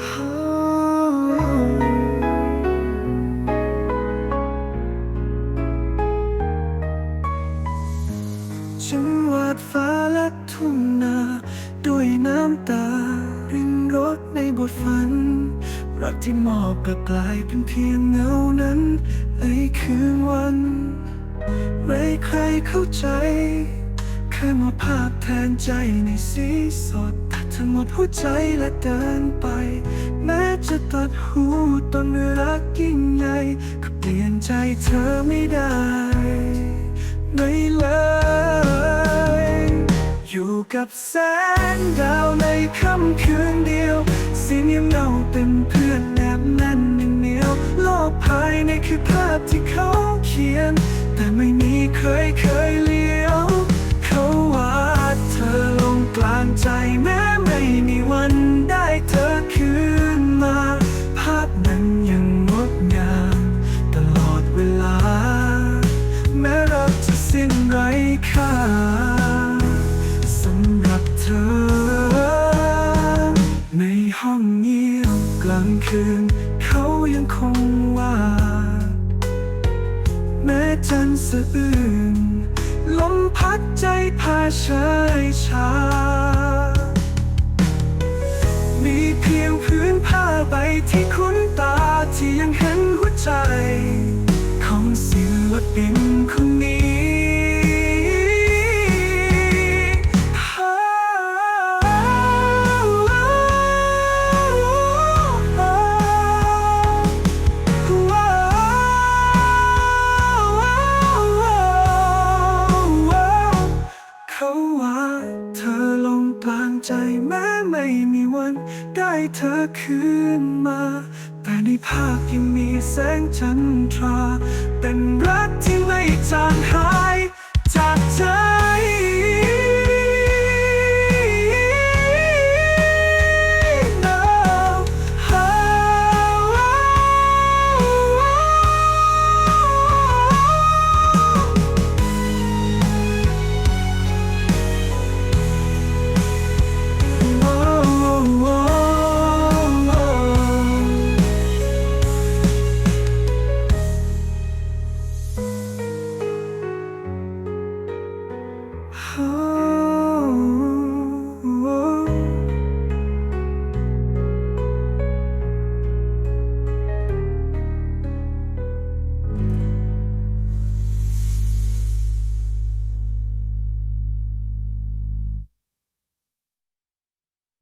ฉันวาดฟ้าและทุ่งนา ด้วยน้ำตา รินรถในบทฝัน รักที่มอบกลักลายเป็นเพียงเงานั้นในคืนวันไม่ใครเข้าใจ แค่มาภาพแทนใจในสีสด ทั้งหมดหัวใจและเดินไป แม้จะตัดหูต้นรักยิ่งใหญ่ก็เปลี่ยนใจเธอไม่ได้ไม่เลยอยู่กับแสงดาวในค่ำคืนเดียวสีเนียมเงาเป็นเพื่อนแนบแน่นเหนียวโลกภายในคือภาพที่เขาเขียน แต่ไม่มีเคย งียบกลางคืน เขายังคงวาดแม้จันทร์สะอื้นลมพัดใจพาเชยชา มีเพียงพื้นผ้าใบที่คุ้นตาที่ยังเห็นหัวใจ ของศิลปินคน เขาเธอลงปลางใจแม้ไม่มีวัน ได้เธอคืนมา แต่ในภาพยังมีแสงจันทรา เป็นรักที่ไม่จาง